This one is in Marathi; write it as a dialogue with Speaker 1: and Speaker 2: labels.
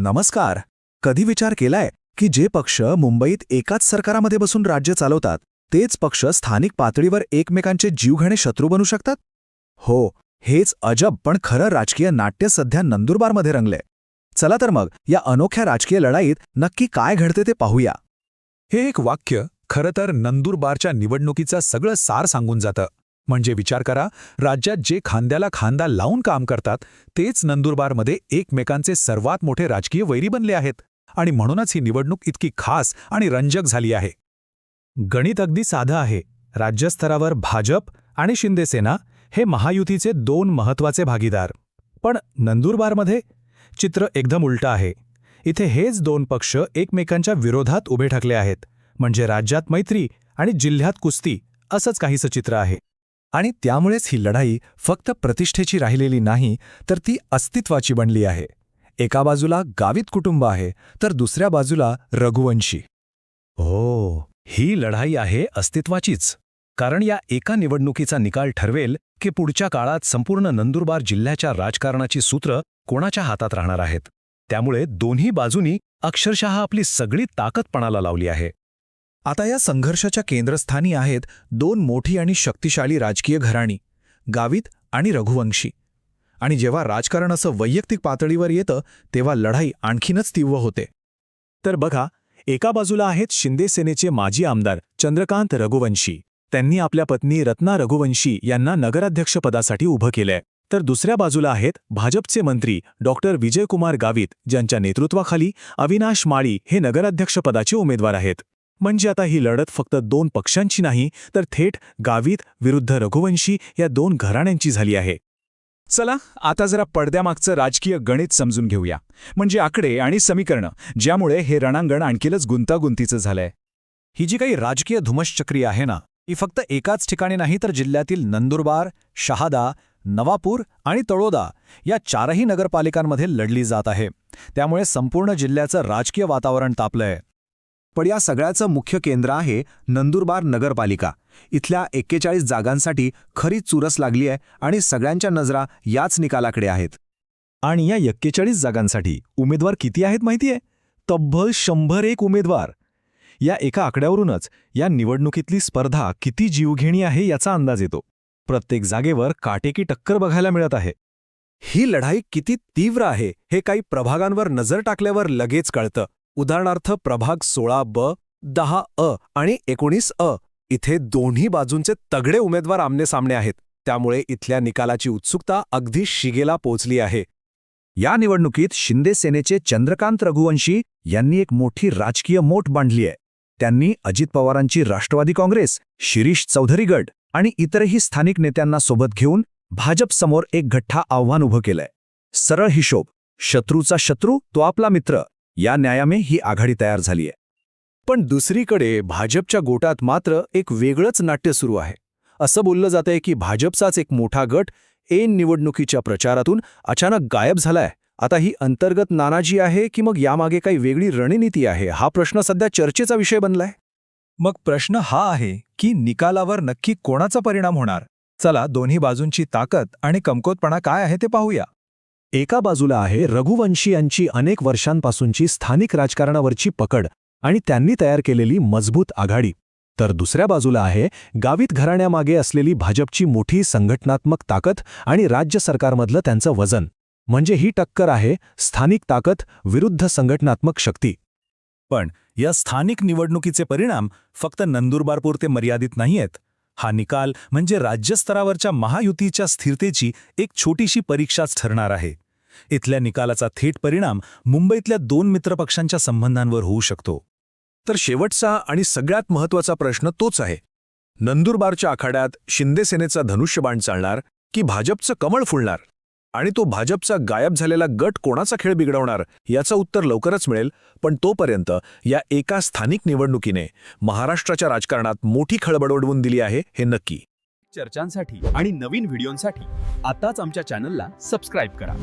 Speaker 1: नमस्कार. कधी विचार केलाय की जे पक्ष मुंबईत एकाच सरकारामध्ये बसून राज्य चालवतात तेच पक्ष स्थानिक पातळीवर एकमेकांचे जीवघेणे शत्रू बनू शकतात? हो हेच अजब पण खरं राजकीय नाट्य सध्या नंदुरबारमध्ये रंगले चला तर मग या अनोख्या राजकीय लढाईत नक्की काय घडते ते पाहूया.
Speaker 2: हे एक वाक्य खरं तर नंदुरबारच्या निवडणुकीचं सगळं सार सांगून जातं. म्हणजे विचार करा राज्यात जे खांद्याला खांदा लावून काम करतात तेच नंदुरबारमध्ये एकमेकांचे सर्वात मोठे राजकीय वैरी बनले आहेत. आणि म्हणूनच ही निवडणूक इतकी खास आणि रंजक झाली आहे. गणित अगदी साधं आहे. राज्यस्तरावर भाजप आणि शिंदेसेना हे महायुतीचे दोन महत्त्वाचे भागीदार. पण नंदुरबारमध्ये चित्र एकदम उलटं आहे. इथे हेच दोन पक्ष एकमेकांच्या विरोधात उभे ठाकले आहेत. म्हणजे राज्यात मैत्री आणि जिल्ह्यात कुस्ती असंच काहीसं चित्र आहे.
Speaker 1: आणि त्यामुळेच ही लढाई फक्त प्रतिष्ठेची राहिलेली नाही तर ती अस्तित्वाची बनली आहे. एका बाजूला गावित कुटुंब आहे तर दुसऱ्या बाजूला रघुवंशी.
Speaker 2: हो ही लढाई आहे अस्तित्वाचीच. कारण या एका निवडणुकीचा निकाल ठरवेल की पुढच्या काळात संपूर्ण नंदुरबार जिल्ह्याच्या राजकारणाची सूत्र कोणाच्या हातात राहणार आहेत. त्यामुळे दोन्ही बाजूनी अक्षरशः आपली सगळी ताकद पणाला लावली आहे.
Speaker 1: आता या संघर्षाच्या केंद्रस्थानी आहेत दोन मोठी आणि शक्तिशाली राजकीय घराणी गावित आणि रघुवंशी. आणि जेव्हा राजकारण असं वैयक्तिक पातळीवर येतं तेव्हा लढाई आणखीनच तीव्र होते.
Speaker 3: तर बघा एका बाजूला आहेत शिंदे सेनेचे माजी आमदार चंद्रकांत रघुवंशी. त्यांनी आपल्या पत्नी रत्ना रघुवंशी यांना नगराध्यक्षपदासाठी उभं केलंय. तर दुसऱ्या बाजूला आहेत भाजपचे मंत्री डॉक्टर विजयकुमार गावित ज्यांच्या नेतृत्वाखाली अविनाश माळी हे नगराध्यक्षपदाचे उमेदवार आहेत. म्हणजे आता ही लढत फक्त दोन पक्षांची नाही तर थेट गावित विरुद्ध रघुवंशी या दोन घराण्यांची झाली आहे. चला आता जरा पडद्यामागचं राजकीय गणित समजून घेऊया. म्हणजे आकडे आणि समीकरणं ज्यामुळे हे रणांगण आणखीनच गुंतागुंतीचं झालंय.
Speaker 2: ही जी काही राजकीय धुमश्चक्री आहे ना ही फक्त एकाच ठिकाणी नाही तर जिल्ह्यातील नंदुरबार शहादा नवापूर आणि तळोदा या चारही नगरपालिकांमध्ये लढली जात आहे. त्यामुळे संपूर्ण जिल्ह्याचं राजकीय वातावरण तापलंय.
Speaker 1: पण या सगळ्याचं मुख्य केंद्र आहे नंदुरबार नगरपालिका. इथल्या एक्केचाळीस जागांसाठी खरी चुरस लागली आहे आणि सगळ्यांच्या नजरा याच निकालाकडे आहेत.
Speaker 3: आणि या एक्केचाळीस जागांसाठी उमेदवार किती आहेत माहितीये? तब्बल शंभर एक उमेदवार. या एका आकड्यावरूनच या निवडणुकीतली स्पर्धा किती जीवघेणी आहे याचा अंदाज येतो. प्रत्येक जागेवर काटेकी टक्कर बघायला मिळत आहे.
Speaker 1: ही लढाई किती तीव्र आहे हे काही प्रभागांवर नजर टाकल्यावर लगेच कळतं. उदाहरणार्थ प्रभाग सोळा ब दहा अ आणि एकोणीस अ इथे दोन्ही बाजूंचे तगडे उमेदवार आमनेसामने आहेत. त्यामुळे इथल्या निकालाची उत्सुकता अगदी शिगेला पोचली आहे. या निवडणुकीत शिंदे सेनेचे चंद्रकांत रघुवंशी यांनी एक मोठी राजकीय मोठ बांधली आहे. त्यांनी अजित पवारांची राष्ट्रवादी काँग्रेस शिरीष चौधरी गट आणि इतरही स्थानिक नेत्यांना सोबत घेऊन भाजपसमोर एक गठ्ठा आव्हान उभं केलंय. सरळ हिशोब शत्रूचा शत्रू तो आपला मित्र. या न्यायामे ही आघाडी तयार झालीय पण दुसरीकडे भाजपच्या गोटात मात्र एक वेगळंच नाट्य सुरू आहे. असं बोललं जातंय की भाजपचाच एक मोठा गट ऐन निवडणुकीच्या प्रचारातून अचानक गायब झालाय. आता ही अंतर्गत नानाजी आहे की मग यामागे काही वेगळी रणनीती आहे? हा प्रश्न सध्या चर्चेचा विषय बनलाय.
Speaker 2: मग प्रश्न हा आहे की निकालावर नक्की कोणाचा परिणाम होणार? चला दोन्ही बाजूंची ताकद आणि कमकोतपणा काय आहे ते पाहूया.
Speaker 3: एका बाजूला आहे रघुवंशी यांची अनेक वर्षांपासूनची स्थानिक राजकारणावरची पकड आणि त्यांनी तयार केलेली मजबूत आघाडी. तर दुसऱ्या बाजूला आहे गावित घराण्यामागे असलेली भाजपची मोठी संघटनात्मक ताकद आणि राज्य सरकारमधलं त्यांचं वजन. म्हणजे ही टक्कर आहे स्थानिक ताकद विरुद्ध संघटनात्मक शक्ती.
Speaker 2: पण या स्थानिक निवडणुकीचे परिणाम फक्त नंदुरबारपुरते मर्यादित नाहीयेत. हा निकाल म्हणजे राज्यस्तरावरच्या महायुतीच्या स्थिरतेची एक छोटीशी परीक्षाच ठरणार आहे. इथल्या निकालाचा थेट परिणाम मुंबईतल्या दोन मित्रपक्षांच्या संबंधांवर होऊ शकतो.
Speaker 1: तर शेवटचा आणि सगळ्यात महत्त्वाचा प्रश्न तोच आहे. नंदुरबारच्या आखाड्यात शिंदेसेनेचा धनुष्यबाण चालणार की भाजपचं कमळ फुलणार? आणि तो भाजपचा गायब झालेला गट कोणाचा खेळ बिघडवणार याचं उत्तर लवकरच मिळेल पण तोपर्यंत या एका स्थानिक निवडणुकीने महाराष्ट्राच्या राजकारणात मोठी खळबळ उडवून दिली आहे हे नक्की.
Speaker 4: चर्चांसाठी आणि नवीन व्हिडिओंसाठी आताच आमच्या चॅनलला सबस्क्राईब करा.